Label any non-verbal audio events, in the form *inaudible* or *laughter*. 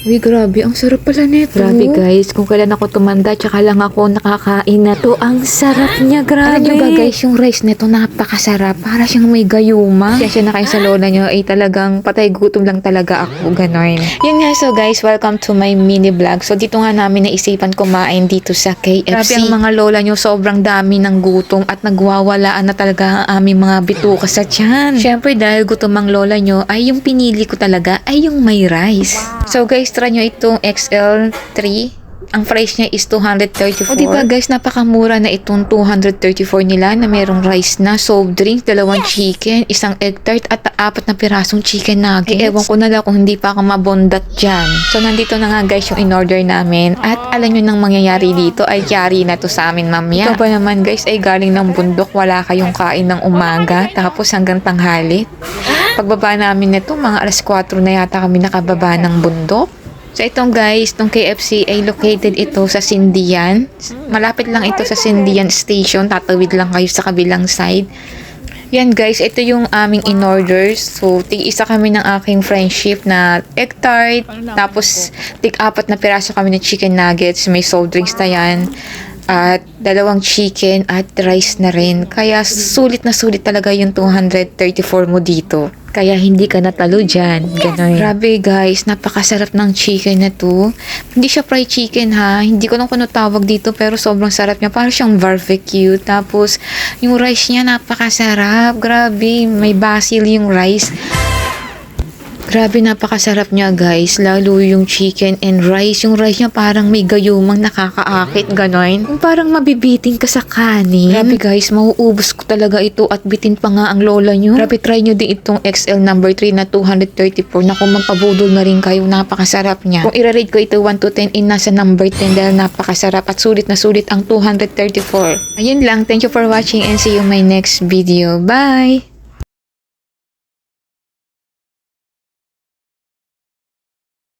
Uy, grabe. Ang sarap pala nito. Grabe guys, kung kailan ako tumanda, tsaka lang ako nakakain na to. Ang sarap niya, grabe. Alam niyo ba guys, yung rice nito napakasarap. Para siyang may gayuma. Siya na kayo sa lola nyo ay talagang patay gutom lang talaga ako, ganon. Yun nga, so guys, welcome to my mini vlog. So dito nga namin naisipan kumain dito sa KFC. Grabe ang mga lola nyo, sobrang dami ng gutom at nagwawalaan na talaga ang aming mga bituka sa tiyan. Siyempre dahil gutom ang lola nyo, ay yung pinili ko talaga ay yung may rice. So guys, try nyo itong XL3. Ang price niya is 234. O diba guys, napakamura na itong 234 nila na merong rice na, soft drink, dalawang chicken, isang egg tart at apat na pirasong chicken nuggets. Eh, ewan ko na lang kung hindi pa ako mabondat dyan. So nandito na nga guys yung in-order namin at alam nyo nang mangyayari dito ay yari na to sa amin mamaya. Ito ba naman guys ay galing ng bundok, wala kayong kain ng umaga tapos hanggang tanghali. *gasps* *laughs* Pagbaba namin nito, mga alas 4 na yata kami nakababa ng bundok. So itong guys, itong KFC ay located ito sa Sindian. Malapit lang ito sa Sindian Station. Tatawid lang kayo sa kabilang side. Yan guys, ito yung aming in-orders. So, tig-isa kami ng aking friendship na egg tart. Tapos, tig-apat na piraso kami ng chicken nuggets. May soft drinks na yan. At dalawang chicken at rice na rin. Kaya sulit na sulit talaga yung 234 mo dito. Kaya hindi ka natalo dyan. Ganon. Grabe guys, napakasarap ng chicken na to. Hindi siya fried chicken ha. Hindi ko lang kung tawag dito pero sobrang sarap niya. Parang siyang barbecue. Tapos yung rice niya napakasarap. Grabe, may basil yung rice. Grabe, napakasarap niya guys. Lalo yung chicken and rice. Yung rice niya parang may gayumang nakakaakit, ganon. Parang mabibiting ka sa kanin. Grabe guys, mauubos ko talaga ito at bitin pa nga ang lola nyo. Grabe, try nyo din itong XL number 3 na 234 na kung magpabudol na rin kayo, napakasarap niya. Kung i-rate ko ito 1 to 10, in nasa number 10 dahil napakasarap at sulit na sulit ang 234. Ayun lang, thank you for watching and see you my next video. Bye!